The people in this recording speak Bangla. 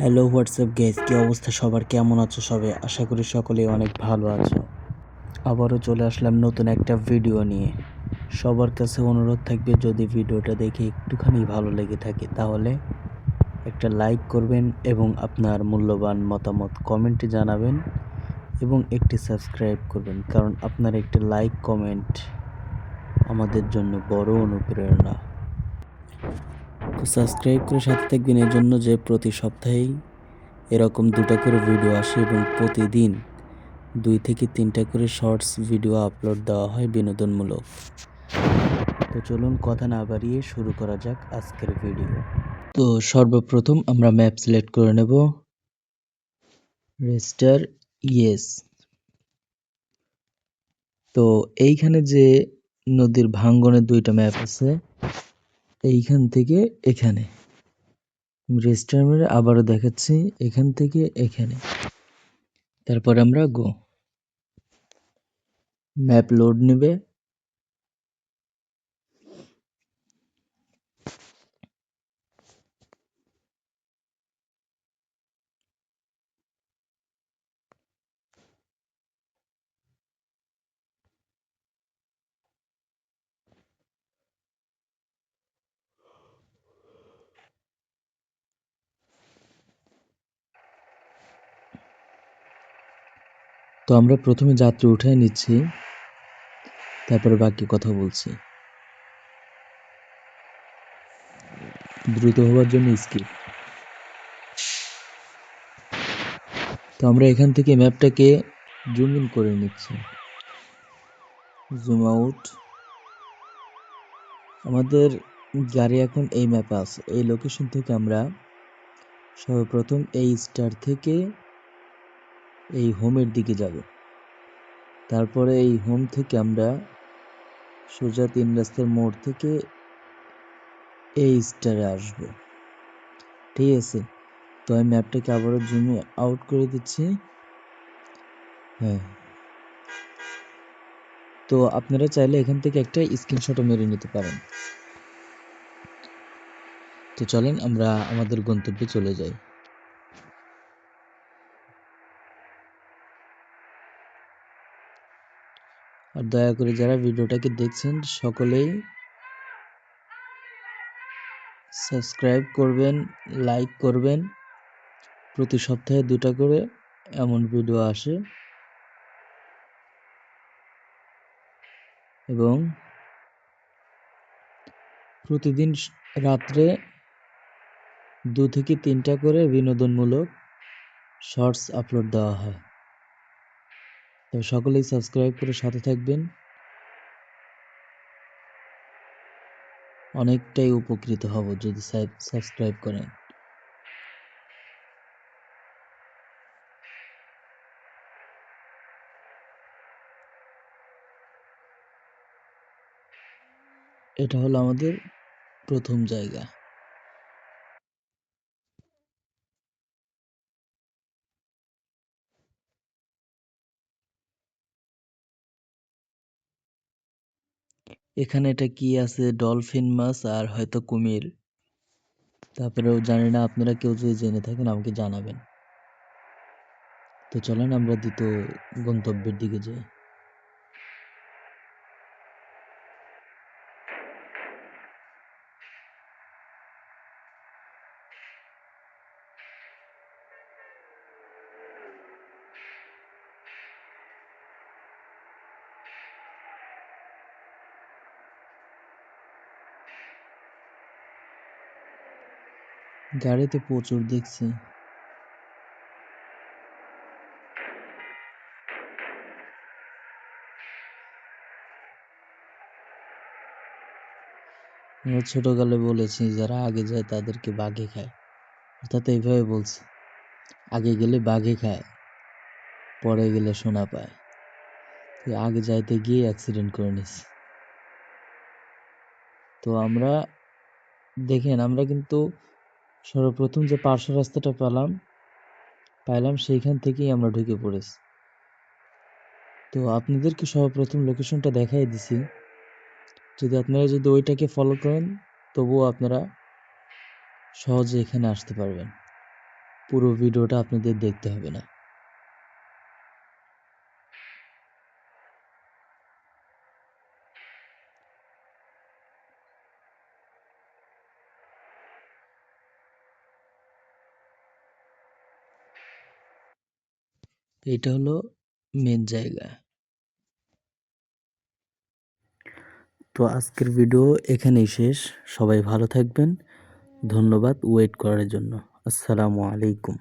হ্যালো হোয়াটসঅ্যাপ গেস কী অবস্থা সবার? কেমন আছো সবে আশা করি সকলেই অনেক ভালো আছো। আবারও চলে আসলাম নতুন একটা ভিডিও নিয়ে। সবার কাছে অনুরোধ থাকবে, যদি ভিডিওটা দেখে একটুখানি ভালো লেগে থাকে, তাহলে একটা লাইক করবেন এবং আপনার মূল্যবান মতামত কমেন্টে জানাবেন এবং একটি সাবস্ক্রাইব করবেন। কারণ আপনার একটি লাইক কমেন্ট আমাদের জন্য বড় অনুপ্রেরণা। সাবস্ক্রাইব করে সাথে থাকবেন। এর জন্য যে প্রতি সপ্তাহেই এরকম দুটো করে ভিডিও আসে এবং প্রতিদিন দুই থেকে তিনটা করে শর্টস ভিডিও আপলোড দেওয়া হয় বিনোদনমূলক। তো চলুন কথা না বাড়িয়ে শুরু করা যাক আজকের ভিডিও। তো সর্বপ্রথম আমরা ম্যাপ সিলেক্ট করে নেব। রেজিস্টার ইয়েস তো এইখানে যে নদীর ভাঙ্গনের দুইটা ম্যাপ আছে এইখান থেকে এখানে। রেজিস্টার মেরে আবারও দেখাচ্ছি, এখান থেকে এখানে। তারপর আমরা গো ম্যাপ লোড নেবে। তো আমরা প্রথমে যাত্রী উঠায় নিচ্ছি, তারপরে বাকি কথা বলছি। দ্রুত হওয়ার জন্য স্কিপ। তো আমরা এখান থেকে ম্যাপটাকে জুম ইন করে নিচ্ছি। Zoom out. আমাদের গাড়ি এখন এই ম্যাপে আছে। এই লোকেশন থেকে আমরা সর্বপ্রথম এই স্টার থেকে এই হোমের দিকে যাব। তারপরে এই হোম থেকে আমরা সোজা তিন রাস্তার মোড় থেকে এই স্টারে আসব। ঠিক আছে? তো আমি ম্যাপটাকে আবারও জুম আউট করে দিচ্ছি। হ্যাঁ। তো আপনারা চাইলে এখান থেকে একটা স্ক্রিনশটও মেরে নিতে পারেন। তো চলেন আমরা আমাদের গন্তব্যে চলে যাই। আর দয়া করে যারা ভিডিওটাকে দেখছেন, সকলেই সাবস্ক্রাইব করবেন, লাইক করবেন। প্রতি সপ্তাহে দুটা করে এমন ভিডিও আসে। এবং প্রতিদিন রাত্রে দু থেকে তিনটা করে বিনোদনমূলক শর্টস আপলোড দেওয়া হয়। তো সকলেই সাবস্ক্রাইব করে সাথে থাকবেন। অনেকটাই উপকৃত হব যদি সাবস্ক্রাইব করেন। এটা হলো আমাদের প্রথম জায়গা। এখানে এটা কি আছে? ডলফিন মাছ আর হয়তো কুমির। তারপরেও জানি না আপনারা কেউ যদি জেনে থাকেন আমাকে জানাবেন। তো চলেন আমরা দ্বিতীয় গন্তব্যের দিকে যাই। গাড়িতে প্রচুর দেখছি। আমরা ছোটকালে বলেছি, যারা আগে যায় তাদেরকে বাঘে খায়। অর্থাৎ এইভাবে বলছি, আগে গেলে বাঘে খায়, পরে গেলে সোনা পায়। আগে যাইতে গিয়ে অ্যাক্সিডেন্ট করে নিস তো আমরা, দেখেন আমরা কিন্তু সর্বপ্রথম যে পার্শ্ব রাস্তাটা পেলাম, পাইলাম সেইখান থেকেই আমরা ঢুকে পড়েছি। তো আপনাদেরকে সর্বপ্রথম লোকেশনটা দেখাই দিছি। যদি আপনারা যদি ওইটাকে ফলো করেন, তবুও আপনারা সহজে এখানে আসতে পারবেন। পুরো ভিডিওটা আপনাদের দেখতে হবে না। এটা হলো মেন জায়গা। তো আজকের ভিডিও এখানেই শেষ। সবাই ভালো থাকবেন। ধন্যবাদ ওয়েট করার জন্য। আসসালামু আলাইকুম।